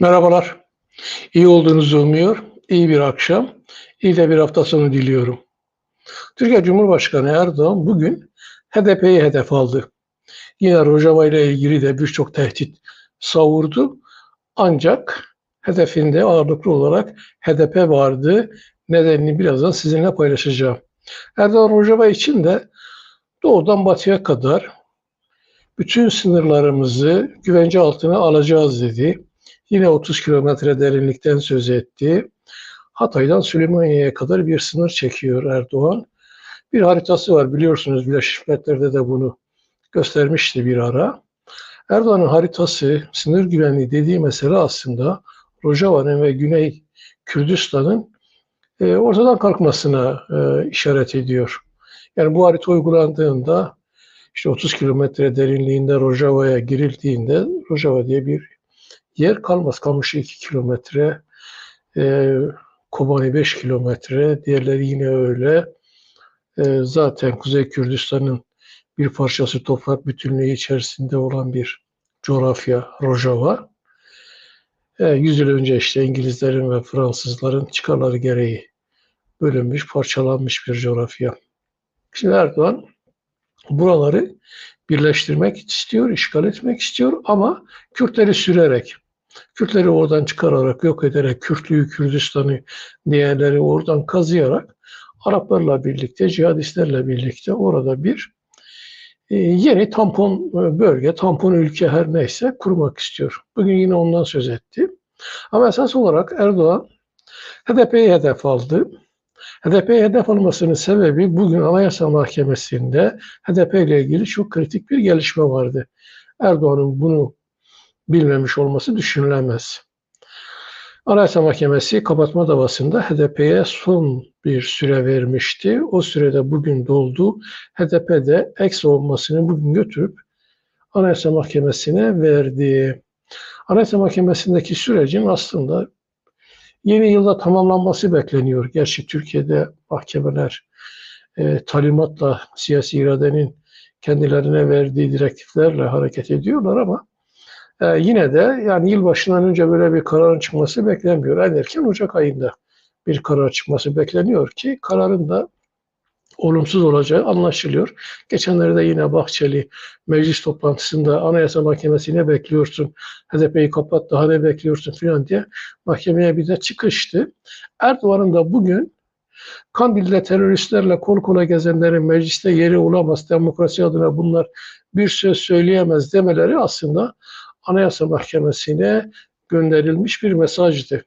Merhabalar. İyi olduğunuzu umuyor. İyi bir akşam, iyi de bir hafta sonu diliyorum. Türkiye Cumhurbaşkanı Erdoğan bugün HDP'yi hedef aldı. Yine Rojava ile ilgili de birçok tehdit savurdu. Ancak hedefinde ağırlıklı olarak HDP vardı. Nedenini birazdan sizinle paylaşacağım. Erdoğan Rojava için de doğudan batıya kadar bütün sınırlarımızı güvence altına alacağız dedi. Yine 30 kilometre derinlikten söz etti. Hatay'dan Süleymaniye'ye kadar bir sınır çekiyor Erdoğan. Bir haritası var biliyorsunuz Birleşmiş Milletler'de de bunu göstermişti bir ara. Erdoğan'ın haritası sınır güvenliği dediği mesele aslında Rojava'nın ve Güney Kürdistan'ın e, ortadan kalkmasına e, işaret ediyor. Yani bu harita uygulandığında işte 30 kilometre derinliğinde Rojava'ya girildiğinde Rojava diye bir yer kalmaz. Kamışı 2 kilometre, e, Kobani 5 kilometre, diğerleri yine öyle. E, zaten Kuzey Kürdistan'ın bir parçası toprak bütünlüğü içerisinde olan bir coğrafya Rojava. E, 100 yıl önce işte İngilizlerin ve Fransızların çıkarları gereği bölünmüş, parçalanmış bir coğrafya. Şimdi Erdoğan buraları birleştirmek istiyor, işgal etmek istiyor ama Kürtleri sürerek, Kürtleri oradan çıkararak, yok ederek, Kürtlüğü, Kürdistan'ı, diğerleri oradan kazıyarak Araplarla birlikte, cihadistlerle birlikte orada bir e, yeni tampon e, bölge, tampon ülke her neyse kurmak istiyor. Bugün yine ondan söz etti. Ama esas olarak Erdoğan HDP'yi hedef aldı. HDP'ye hedef almasının sebebi bugün Anayasa Mahkemesi'nde HDP ile ilgili çok kritik bir gelişme vardı. Erdoğan'ın bunu bilmemiş olması düşünülemez. Anayasa Mahkemesi kapatma davasında HDP'ye son bir süre vermişti. O sürede bugün doldu. HDP de ek savunmasını bugün götürüp Anayasa Mahkemesi'ne verdi. Anayasa Mahkemesi'ndeki sürecin aslında yeni yılda tamamlanması bekleniyor. Gerçi Türkiye'de mahkemeler e, talimatla siyasi iradenin kendilerine verdiği direktiflerle hareket ediyorlar ama e, yine de yani yılbaşından önce böyle bir kararın çıkması beklenmiyor. En erken Ocak ayında bir karar çıkması bekleniyor ki kararın da olumsuz olacağı anlaşılıyor. Geçenlerde yine Bahçeli meclis toplantısında Anayasa Mahkemesi ne bekliyorsun, HDP'yi kapat daha ne bekliyorsun filan diye mahkemeye bir de çıkıştı. Erdoğan'ın da bugün Kandil'de teröristlerle kol kola gezenlerin mecliste yeri olamaz, demokrasi adına bunlar bir söz söyleyemez demeleri aslında Anayasa Mahkemesi'ne gönderilmiş bir mesajdı.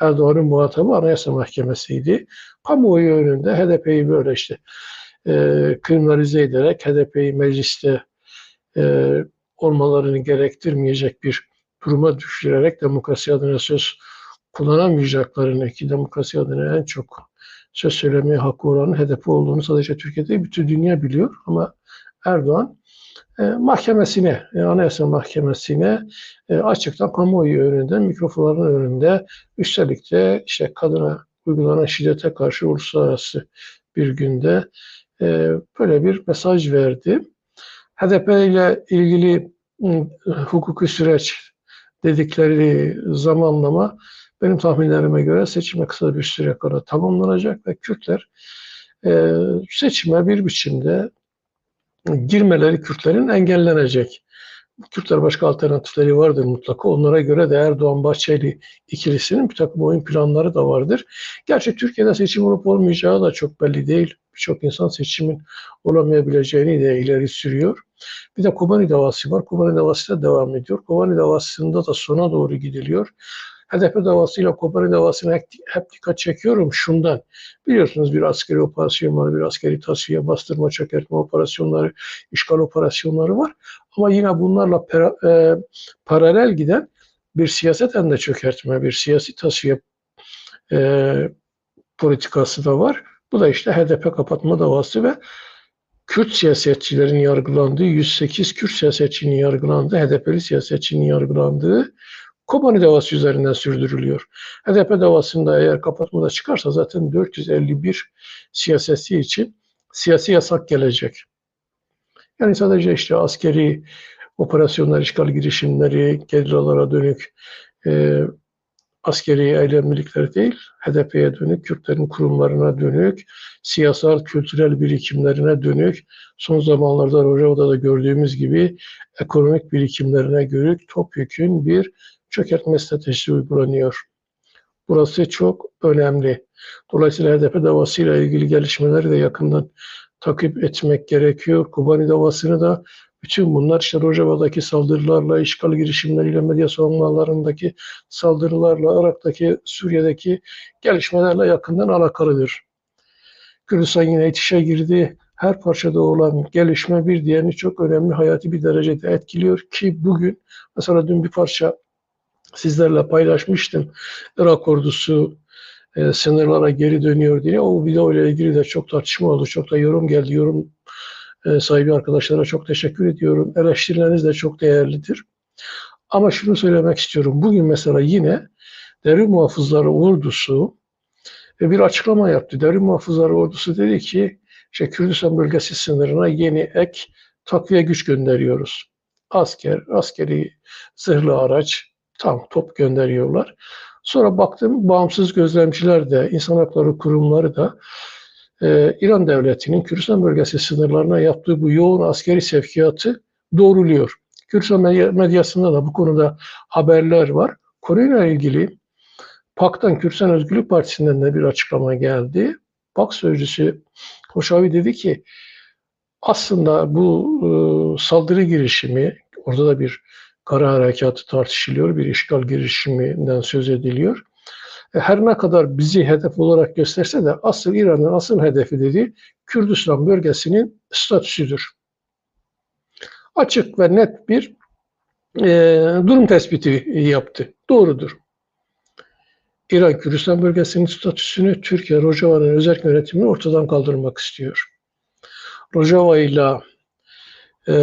Erdoğan'ın muhatabı Anayasa Mahkemesi'ydi. Kamuoyu önünde HDP'yi böyle işte e, kriminalize ederek HDP'yi mecliste e, olmalarını gerektirmeyecek bir duruma düşürerek demokrasi adına söz kullanamayacaklarını ki demokrasi adına en çok söz söylemeye hakkı olanın HDP olduğunu sadece Türkiye'de bütün dünya biliyor ama Erdoğan mahkemesine, e, Anayasa Mahkemesi'ne e, açıktan kamuoyu önünde, mikrofonların önünde üstelik de işte kadına uygulanan şiddete karşı uluslararası bir günde böyle bir mesaj verdi. HDP ile ilgili hukuki süreç dedikleri zamanlama benim tahminlerime göre seçime kısa bir süre kadar tamamlanacak ve Kürtler seçime bir biçimde girmeleri Kürtlerin engellenecek. Kürtler başka alternatifleri vardır mutlaka. Onlara göre de Erdoğan Bahçeli ikilisinin bir takım oyun planları da vardır. Gerçi Türkiye'de seçim olup olmayacağı da çok belli değil. Birçok insan seçimin olamayabileceğini de ileri sürüyor. Bir de Kobani davası var. Kobani davası da devam ediyor. Kobani davasında da sona doğru gidiliyor. HDP davasıyla Kobani davasına hep, dikkat çekiyorum şundan. Biliyorsunuz bir askeri operasyon var, bir askeri tasfiye, bastırma, çökertme operasyonları, işgal operasyonları var. Ama yine bunlarla para, e, paralel giden bir siyaseten de çökertme, bir siyasi tasfiye e, politikası da var. Bu da işte HDP kapatma davası ve Kürt siyasetçilerin yargılandığı, 108 Kürt siyasetçinin yargılandığı, HDP'li siyasetçinin yargılandığı Kobani davası üzerinden sürdürülüyor. HDP davasında eğer kapatmada çıkarsa zaten 451 siyaseti için siyasi yasak gelecek. Yani sadece işte askeri operasyonlar, işgal girişimleri, gerillalara dönük e, askeri eylemlilikler değil, HDP'ye dönük, Kürtlerin kurumlarına dönük, siyasal, kültürel birikimlerine dönük, son zamanlarda Rojava'da da gördüğümüz gibi ekonomik birikimlerine dönük topyekün bir çökertme stratejisi uygulanıyor. Burası çok önemli. Dolayısıyla HDP davasıyla ilgili gelişmeleri de yakından takip etmek gerekiyor. Kubani davasını da bütün bunlar işte Rojava'daki saldırılarla, işgal girişimleriyle, medya savunmalarındaki saldırılarla, Irak'taki, Suriye'deki gelişmelerle yakından alakalıdır. Kürdistan yine itişe girdi. Her parçada olan gelişme bir diğerini çok önemli, hayati bir derecede etkiliyor ki bugün, mesela dün bir parça sizlerle paylaşmıştım. Irak ordusu e, sınırlara geri dönüyor diye. O video ile ilgili de çok tartışma oldu. Çok da yorum geldi. Yorum e, sahibi arkadaşlara çok teşekkür ediyorum. Eleştirileriniz de çok değerlidir. Ama şunu söylemek istiyorum. Bugün mesela yine Devrim Muhafızları Ordusu e, bir açıklama yaptı. Devrim Muhafızları Ordusu dedi ki işte Kürdistan bölgesi sınırına yeni ek takviye güç gönderiyoruz. Asker, askeri zırhlı araç, tank, top gönderiyorlar. Sonra baktım bağımsız gözlemciler de, insan hakları kurumları da e, İran devletinin Kürdistan bölgesi sınırlarına yaptığı bu yoğun askeri sevkiyatı doğruluyor. Kürdistan medyasında da bu konuda haberler var. Konuyla ilgili PAK'tan Kürdistan Özgürlük Partisi'nden de bir açıklama geldi. PAK sözcüsü Hoşavi dedi ki aslında bu e, saldırı girişimi, orada da bir kara harekatı tartışılıyor, bir işgal girişiminden söz ediliyor. E, her ne kadar bizi hedef olarak gösterse de asıl İran'ın asıl hedefi dediği Kürdistan bölgesinin statüsüdür. Açık ve net bir e, durum tespiti yaptı. Doğrudur. İran Kürdistan bölgesinin statüsünü Türkiye Rojava'nın özel yönetimini ortadan kaldırmak istiyor. Rojava ile e,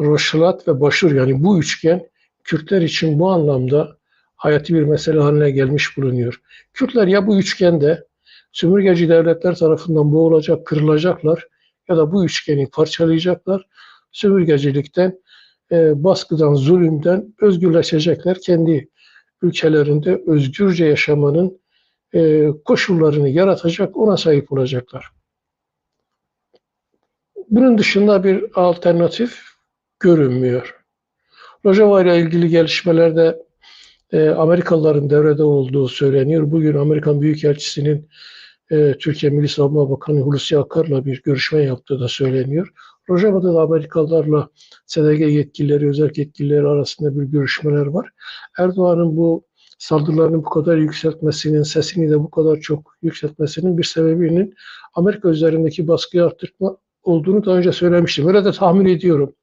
Roşalat ve Başur yani bu üçgen Kürtler için bu anlamda hayati bir mesele haline gelmiş bulunuyor. Kürtler ya bu üçgende sömürgeci devletler tarafından boğulacak, kırılacaklar ya da bu üçgeni parçalayacaklar. Sömürgecilikten, e, baskıdan, zulümden özgürleşecekler. Kendi ülkelerinde özgürce yaşamanın e, koşullarını yaratacak, ona sahip olacaklar. Bunun dışında bir alternatif görünmüyor. Rojava ile ilgili gelişmelerde e, Amerikalıların devrede olduğu söyleniyor. Bugün Amerikan Büyükelçisi'nin e, Türkiye Milli Savunma Bakanı Hulusi Akar'la bir görüşme yaptığı da söyleniyor. Rojava'da da Amerikalılarla SDG yetkilileri, özel yetkilileri arasında bir görüşmeler var. Erdoğan'ın bu saldırılarını bu kadar yükseltmesinin, sesini de bu kadar çok yükseltmesinin bir sebebinin Amerika üzerindeki baskıyı arttırma olduğunu daha önce söylemiştim. Öyle de tahmin ediyorum.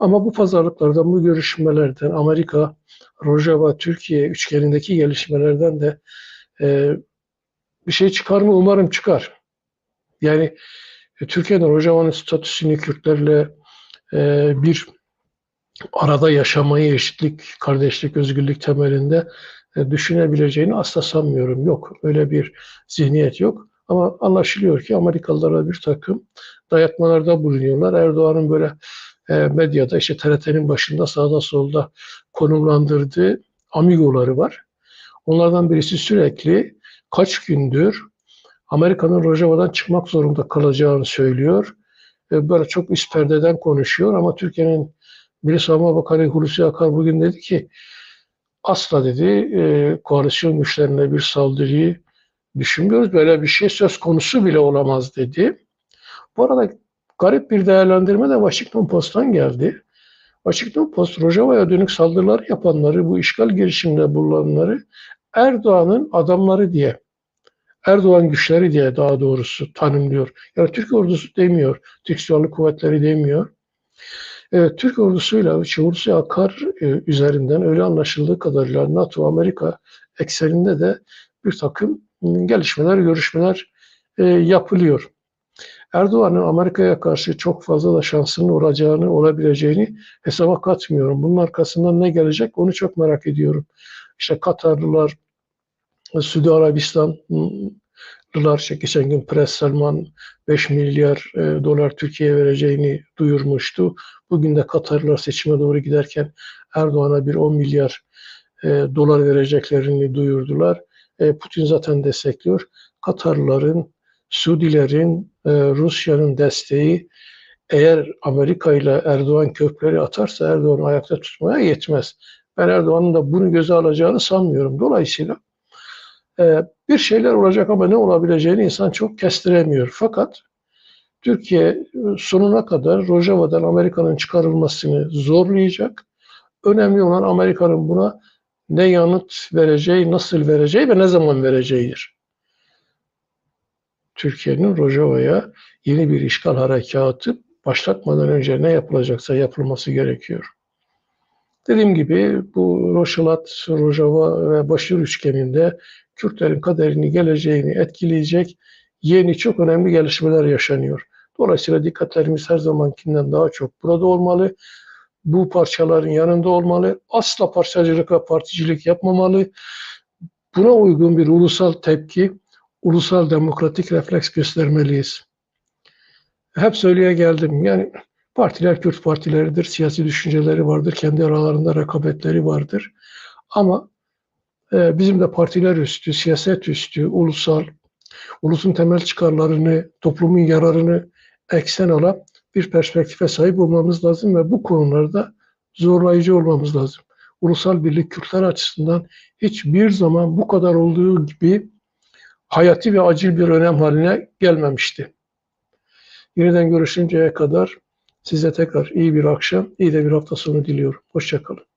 Ama bu pazarlıklardan, bu görüşmelerden, Amerika, Rojava, Türkiye üçgenindeki gelişmelerden de e, bir şey çıkar mı? Umarım çıkar. Yani e, Türkiye'nin Rojava'nın statüsünü Kürtlerle e, bir arada yaşamayı eşitlik, kardeşlik, özgürlük temelinde e, düşünebileceğini asla sanmıyorum. Yok, öyle bir zihniyet yok. Ama anlaşılıyor ki Amerikalılara bir takım dayatmalarda bulunuyorlar. Erdoğan'ın böyle e, medyada işte TRT'nin başında sağda solda konumlandırdığı amigoları var. Onlardan birisi sürekli kaç gündür Amerika'nın Rojava'dan çıkmak zorunda kalacağını söylüyor. E, böyle çok üst perdeden konuşuyor ama Türkiye'nin Milli Savunma Bakanı Hulusi Akar bugün dedi ki asla dedi e, koalisyon güçlerine bir saldırıyı düşünmüyoruz. Böyle bir şey söz konusu bile olamaz dedi. Bu arada garip bir değerlendirme de Washington Post'tan geldi. Washington Post, Rojava'ya dönük saldırılar yapanları, bu işgal girişiminde bulunanları Erdoğan'ın adamları diye, Erdoğan güçleri diye daha doğrusu tanımlıyor. Yani Türk ordusu demiyor, Türk Silahlı Kuvvetleri demiyor. Evet, Türk ordusuyla Hulusi Akar e, üzerinden öyle anlaşıldığı kadarıyla NATO, Amerika ekseninde de bir takım gelişmeler, görüşmeler e, yapılıyor. Erdoğan'ın Amerika'ya karşı çok fazla da şansının olacağını, olabileceğini hesaba katmıyorum. Bunun arkasından ne gelecek onu çok merak ediyorum. İşte Katarlılar, Suudi Arabistanlılar, işte geçen gün Pres Salman 5 milyar e, dolar Türkiye'ye vereceğini duyurmuştu. Bugün de Katarlılar seçime doğru giderken Erdoğan'a bir 10 milyar e, dolar vereceklerini duyurdular. E, Putin zaten destekliyor. Katarların, Suudilerin, e, Rusya'nın desteği eğer Amerika ile Erdoğan köprüleri atarsa Erdoğan'ı ayakta tutmaya yetmez. Ben Erdoğan'ın da bunu göze alacağını sanmıyorum. Dolayısıyla e, bir şeyler olacak ama ne olabileceğini insan çok kestiremiyor. Fakat Türkiye sonuna kadar Rojava'dan Amerika'nın çıkarılmasını zorlayacak. Önemli olan Amerika'nın buna ne yanıt vereceği, nasıl vereceği ve ne zaman vereceğidir. Türkiye'nin Rojava'ya yeni bir işgal harekatı başlatmadan önce ne yapılacaksa yapılması gerekiyor. Dediğim gibi bu Roşalat, Rojava ve Başır üçgeninde Kürtlerin kaderini, geleceğini etkileyecek yeni çok önemli gelişmeler yaşanıyor. Dolayısıyla dikkatlerimiz her zamankinden daha çok burada olmalı. Bu parçaların yanında olmalı. Asla parçacılık ve particilik yapmamalı. Buna uygun bir ulusal tepki, ulusal demokratik refleks göstermeliyiz. Hep söyleye geldim. Yani partiler Kürt partileridir, siyasi düşünceleri vardır, kendi aralarında rekabetleri vardır. Ama e, bizim de partiler üstü, siyaset üstü, ulusal, ulusun temel çıkarlarını, toplumun yararını eksen alan bir perspektife sahip olmamız lazım ve bu konularda zorlayıcı olmamız lazım. Ulusal birlik Kürtler açısından hiçbir zaman bu kadar olduğu gibi hayati ve acil bir önem haline gelmemişti. Yeniden görüşünceye kadar size tekrar iyi bir akşam, iyi de bir hafta sonu diliyorum. Hoşçakalın.